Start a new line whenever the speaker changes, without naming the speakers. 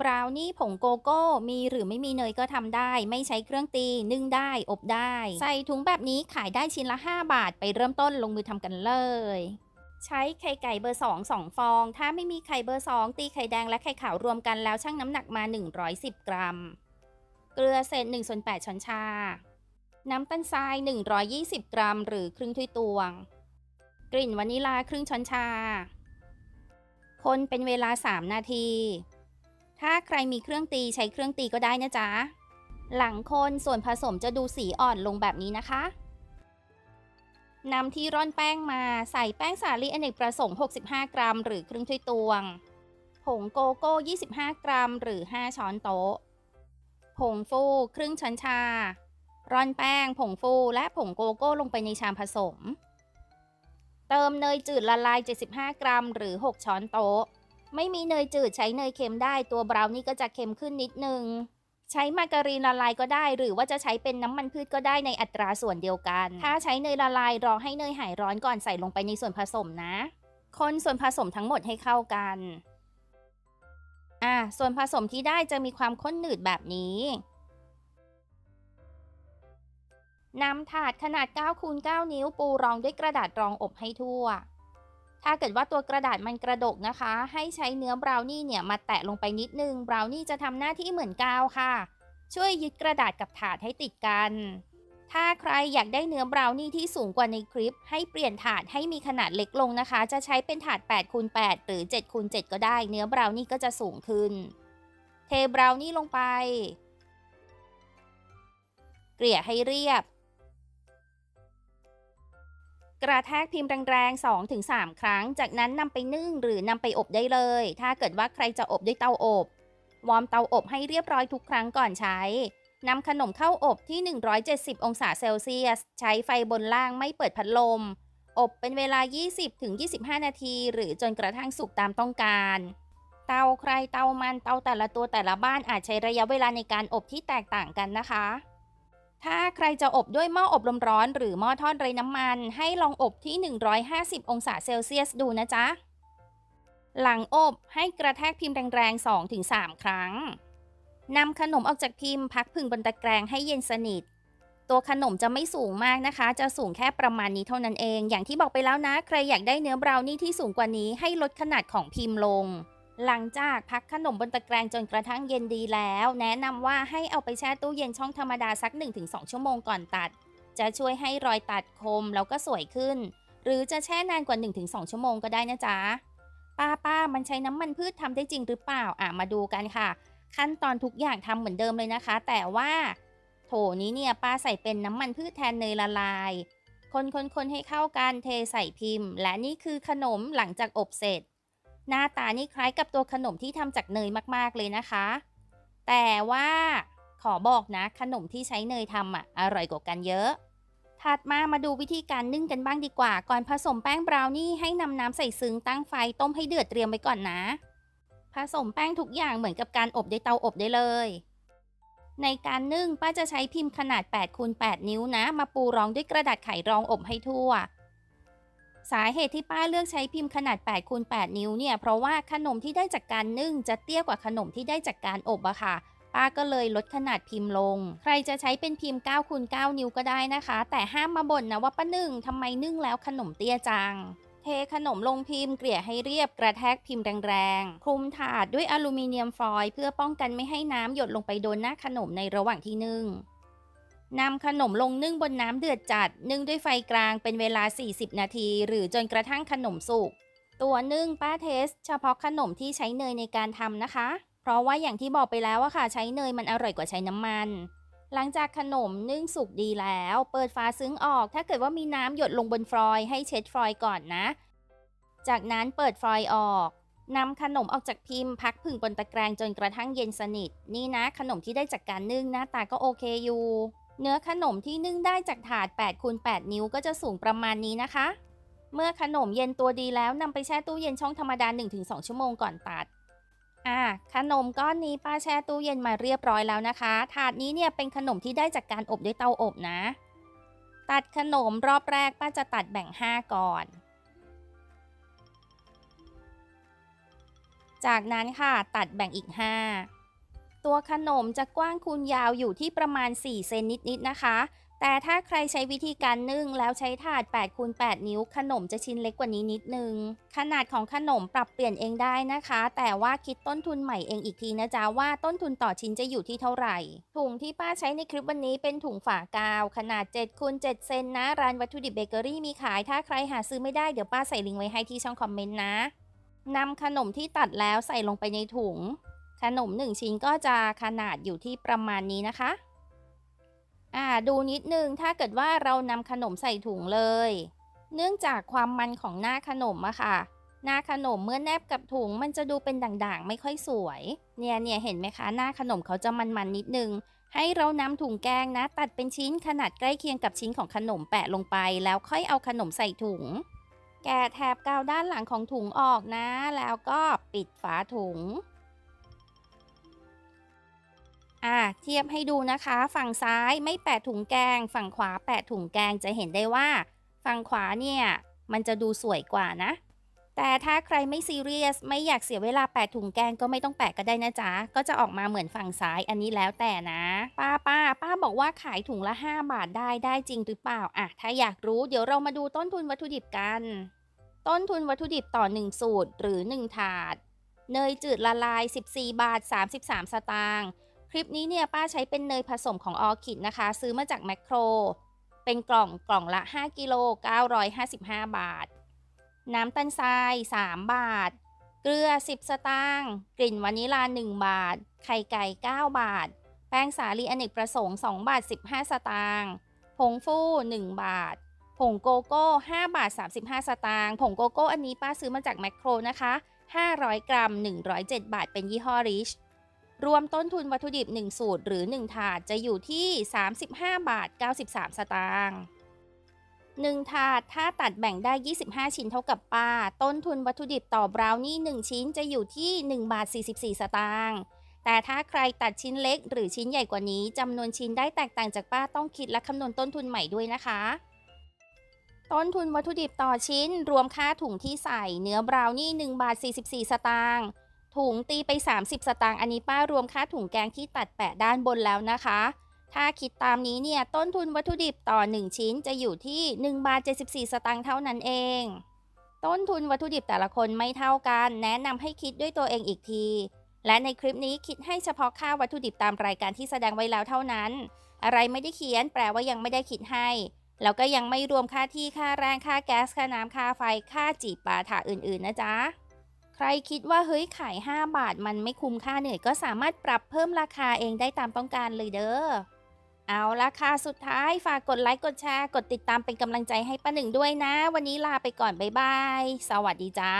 บราวนี่ผงโกโก้ มีหรือไม่มีเนยก็ทำได้ ไม่ใช้เครื่องตี นึ่งได้ อบได้ ใส่ถุงแบบนี้ขายได้ชิ้นละ 5 บาท ไปเริ่มต้นลงมือทำกันเลย ใช้ไข่ไก่เบอร์ 2 2 ฟอง ถ้าไม่มีไข่เบอร์ 2 ตีไข่แดงและไข่ขาวรวมกันแล้วชั่งน้ำหนักมา 110 กรัม เกลือเศษ1ส่วน8ช้อนชา น้ำตาลทราย 120 กรัม หรือครึ่งถ้วยตวง กลิ่นวานิลาครึ่งช้อนชาคนเป็นเวลา 3 นาที ถ้าใครมีเครื่องตีใช้เครื่องตีก็ได้นะจ๊ะ หลังคนส่วนผสมจะดูสีอ่อนลงแบบนี้นะคะนำที่ร่อนแป้งมาใส่แป้งสาลีอเนกประสงค์ 65 กรัม หรือครึ่งถ้วยตวง ผงโกโก้ 25 กรัม หรือ 5 ช้อนโต๊ะ ผงฟูครึ่งช้อนชา ร่อนแป้ง ผงฟูและผงโกโก้ลงไปในชามผสม เติมเนยจืดละลาย 75 กรัม หรือ 6 ช้อนโต๊ะ ไม่มีเนยจืดใช้เนยเค็มได้ ตัวบราวนี่ก็จะเค็มขึ้นนิดนึง ใช้มาการีนละลายก็ได้ หรือว่าจะใช้เป็นน้ำมันพืชก็ได้ในอัตราส่วนเดียวกัน ถ้าใช้เนยละลายรอให้เนยหายร้อนก่อนใส่ลงไปในส่วนผสมนะ คนส่วนผสมทั้งหมดให้เข้ากันอะส่วนผสมที่ได้จะมีความข้นหนืดแบบนี้นำถาดขนาด9คูณ9นิ้วปูรองด้วยกระดาษรองอบให้ทั่ว ถ้าเกิดว่าตัวกระดาษมันกระดกนะคะ ให้ใช้เนื้อบราวนี่เนี่ยมาแตะลงไปนิดนึงบราวนี่จะทำหน้าที่เหมือนกาวค่ะ ช่วยยึดกระดาษกับถาดให้ติดกัน ถ้าใครอยากได้เนื้อบราวนี่ที่สูงกว่าในคลิป ให้เปลี่ยนถาดให้มีขนาดเล็กลงนะคะ จะใช้เป็นถาด8คูณ8หรือ7คูณ7ก็ได้ เนื้อบราวนี่ก็จะสูงขึ้น เทบราวนี่ลงไป เกลี่ยให้เรียบ กระแทกพิมพ์แรงๆ 2-3 ครั้ง จากนั้นนำไปนึ่งหรือนำไปอบได้เลย ถ้าเกิดว่าใครจะอบด้วยเตาอบ วอร์มเตาอบให้เรียบร้อยทุกครั้งก่อนใช้ นำขนมเข้าอบที่ 170 องศาเซลเซียส ใช้ไฟบนล่างไม่เปิดพัดลม อบเป็นเวลา 20-25 นาที หรือจนกระทั่งสุกตามต้องการ เตาใครเตามันเตาแต่ละตัวแต่ละบ้านอาจใช้ระยะเวลาในการอบที่แตกต่างกันนะคะ ถ้าใครจะอบด้วยหม้ออบลมร้อน หรือหม้อทอดไร้น้ำมัน ให้ลองอบที่ 150 องศาเซลเซียสดูนะจ๊ะ หลังอบให้กระแทกพิมพ์แรงๆ 2-3 ครั้งนำขนมออกจากพิมพ์พักพึ่งบนตะแกรงให้เย็นสนิท ตัวขนมจะไม่สูงมากนะคะ จะสูงแค่ประมาณนี้เท่านั้นเอง อย่างที่บอกไปแล้วนะ ใครอยากได้เนื้อบราวนี่ที่สูงกว่านี้ให้ลดขนาดของพิมพ์ลง หลังจากพักขนมบนตะแกรงจนกระทั่งเย็นดีแล้ว แนะนำว่าให้เอาไปแช่ตู้เย็นช่องธรรมดาสัก 1-2 ชั่วโมงก่อนตัด จะช่วยให้รอยตัดคมแล้วก็สวยขึ้น หรือจะแช่นานกว่า 1-2 ชั่วโมงก็ได้นะจ๊ะป้าป้ามันใช้น้ำมันพืชทำได้จริงหรือเปล่าอะมาดูกันค่ะ ขั้นตอนทุกอย่างทำเหมือนเดิมเลยนะคะ แต่ว่า โถนี้เนี่ยป้าใส่เป็นน้ำมันพืชแทนเนยละลายคนคนคนให้เข้ากันเทใส่พิมพ์ และนี่คือขนมหลังจากอบเสร็จ หน้าตานี่คล้ายกับตัวขนมที่ทำจากเนยมากๆเลยนะคะ แต่ว่าขอบอกนะขนมที่ใช้เนยทำอะอร่อยกว่ากันเยอะ ถัดมามาดูวิธีการนึ่งกันบ้างดีกว่า ก่อนผสมแป้งบราวนี่ให้นำน้ำใส่ซึ้งตั้งไฟต้มให้เดือดเตรียมไว้ก่อนนะ ผสมแป้งทุกอย่างเหมือนกับการอบด้วยเตาอบได้เลย ในการนึ่งป้าจะใช้พิมพ์ขนาด8คูณ8นิ้วนะ มาปูรองด้วยกระดาษไขรองอบให้ทั่ว สาเหตุที่ป้าเลือกใช้พิมพ์ขนาด8คูณ8นิ้วเนี่ยเพราะว่าขนมที่ได้จากการนึ่งจะเตี้ยกว่าขนมที่ได้จากการอบอะค่ะป้าก็เลยลดขนาดพิมพ์ลง ใครจะใช้เป็นพิมพ์9คูณ9นิ้วก็ได้นะคะ แต่ห้ามมาบ่นนะว่าป้านึ่งทำไมนึ่งแล้วขนมเตี้ยจัง เทขนมลงพิมพ์เกลี่ยให้เรียบกระแทกพิมพ์แรงๆ คลุมถาดด้วยอลูมิเนียมฟอยล์เพื่อป้องกันไม่ให้น้ำหยดลงไปโดนหน้าขนมในระหว่างที่นึ่ง นำขนมลงนึ่งบนน้ำเดือดจัด นึ่งด้วยไฟกลางเป็นเวลา 40 นาที หรือจนกระทั่งขนมสุก ตัวนึ่งป้าเทส เฉพาะขนมที่ใช้เนยในการทำนะคะ เพราะว่าอย่างที่บอกไปแล้วอะค่ะ ใช้เนยมันอร่อยกว่าใช้น้ำมัน หลังจากขนมนึ่งสุกดีแล้ว เปิดฝาซึ้งออก ถ้าเกิดว่ามีน้ำหยดลงบนฟอยล์ให้เช็ดฟอยล์ก่อนนะ จากนั้นเปิดฟอยล์ออกนำขนมออกจากพิมพ์พักผึ่งบนตะแกรงจนกระทั่งเย็นสนิท นี่นะขนมที่ได้จากการนึ่งหน้าตาก็โอเคอยู่ เนื้อขนมที่นึ่งได้จากถาด8คูณ8นิ้วก็จะสูงประมาณนี้นะคะ เมื่อขนมเย็นตัวดีแล้วนำไปแช่ตู้เย็นช่องธรรมดา 1-2 ชั่วโมงก่อนตัดอ่าขนมก้อนนี้ป้าแช่ตู้เย็นมาเรียบร้อยแล้วนะคะ ถาดนี้เนี่ยเป็นขนมที่ได้จากการอบด้วยเตาอบนะ ตัดขนมรอบแรกป้าจะตัดแบ่ง 5 ก่อน จากนั้นค่ะตัดแบ่งอีก 5 ตัวขนมจะกว้างคูณยาวอยู่ที่ประมาณ 4 เซนนิดๆนะคะ แต่ถ้าใครใช้วิธีการนึ่งแล้วใช้ถาด8คูณ8นิ้ว ขนมจะชิ้นเล็กกว่านี้นิดนึง ขนาดของขนมปรับเปลี่ยนเองได้นะคะ แต่ว่าคิดต้นทุนใหม่เองอีกทีนะจ๊ะว่าต้นทุนต่อชิ้นจะอยู่ที่เท่าไหร่ ถุงที่ป้าใช้ในคลิปวันนี้เป็นถุงฝากาว ขนาด7คูณ7เซนนะ ร้านวัตถุดิบเบเกอรี่มีขาย ถ้าใครหาซื้อไม่ได้เดี๋ยวป้าใส่ลิงก์ไว้ให้ที่ช่องคอมเมนต์นะนำขนมที่ตัดแล้วใส่ลงไปในถุง ขนม 1 ชิ้นก็จะขนาดอยู่ที่ประมาณนี้นะคะ อ่าดูนิดนึงถ้าเกิดว่าเรานำขนมใส่ถุงเลย เนื่องจากความมันของหน้าขนมอะค่ะ หน้าขนมเมื่อแนบกับถุงมันจะดูเป็นด่างๆ ไม่ค่อยสวย เนี่ยเนี่ยเห็นไหมคะหน้าขนมเขาจะมันๆนิดนึง ให้เรานำถุงแกงนะ ตัดเป็นชิ้นขนาดใกล้เคียงกับชิ้นของขนมแปะลงไป แล้วค่อยเอาขนมใส่ถุง แกะแถบกาวด้านหลังของถุงออกนะ แล้วก็ปิดฝาถุง อะเทียบให้ดูนะคะ ฝั่งซ้ายไม่แปะถุงแกง ฝั่งขวาแปะถุงแกงจะเห็นได้ว่า ฝั่งขวาเนี่ยมันจะดูสวยกว่านะ แต่ถ้าใครไม่ซีเรียสไม่อยากเสียเวลาแปะถุงแกงก็ไม่ต้องแปะก็ได้นะจ๊ะ ก็จะออกมาเหมือนฝั่งซ้ายอันนี้แล้วแต่นะ ป้าป้าป้าบอกว่าขายถุงละ 5 บาทได้ได้จริงหรือเปล่าอะถ้าอยากรู้เดี๋ยวเรามาดูต้นทุนวัตถุดิบกัน ต้นทุนวัตถุดิบต่อ 1 สูตรหรือ 1 ถาด เนยจืดละลาย 14 บาท 33 สตางค์ คลิปนี้เนี่ยป้าใช้เป็นเนยผสมของออคิดนะคะ ซื้อมาจากแมคโคร เป็นกล่องกล่องละ 5กิโล955 บาท น้ำตาลทราย 3 บาท เกลือ 10 สตางค์กลิ่นวานิลา 1 บาท ไข่ไก่ 9 บาท แป้งสาลีอเนกประสงค์ 2 บาท 15 สตางค์ผงฟู 1 บาท ผงโกโก้ 5 บาท 35 สตางค์ผงโกโก้อันนี้ป้าซื้อมาจากแมคโครนะคะ 500 กรัม 107 บาท เป็นยี่ห้อริช รวมต้นทุนวัตถุดิบ 1 สูตรหรือ 1 ถาดจะอยู่ที่ 35 บาท 93 สตางค์1ถาดถ้าตัดแบ่งได้ 25 ชิ้นเท่ากับป้า ต้นทุนวัตถุดิบต่อบราวนี่ 1 ชิ้นจะอยู่ที่ 1 บาท 44 สตางค์แต่ถ้าใครตัดชิ้นเล็กหรือชิ้นใหญ่กว่านี้จำนวนชิ้นได้แตกต่างจากป้าต้องคิดและคำนวณต้นทุนใหม่ด้วยนะคะ ต้นทุนวัตถุดิบต่อชิ้น รวมค่าถุงที่ใส่เนื้อบราวนี่1บาท44 สตางค์ ถุงตีไป 30 สตางค์อันนี้ป้ารวมค่าถุงแกงที่ตัดแปะด้านบนแล้วนะคะ ถ้าคิดตามนี้เนี่ยต้นทุนวัตถุดิบต่อ 1 ชิ้นจะอยู่ที่1บาท74 สตางค์เท่านั้นเอง ต้นทุนวัตถุดิบแต่ละคนไม่เท่ากัน แนะนำให้คิดด้วยตัวเองอีกที และในคลิปนี้คิดให้เฉพาะค่าวัตถุดิบตามรายการที่แสดงไว้แล้วเท่านั้น อะไรไม่ได้เขียนแปลว่ายังไม่ได้คิดให้แล้วก็ยังไม่รวมค่าที่ค่าแรงค่าแก๊สค่าน้ำค่าไฟค่าจีบปาถาอื่นๆนะจ๊ะ ใครคิดว่าเฮ้ยขาย 5 บาทมันไม่คุ้มค่าเหนื่อยก็สามารถปรับเพิ่มราคาเองได้ตามต้องการเลยเด้อ เอาราคาสุดท้ายฝากกดไลค์กดแชร์ กดติดตามเป็นกำลังใจให้ป้าหนึ่งด้วยนะ วันนี้ลาไปก่อนบ๊ายบาย สวัสดีจ้า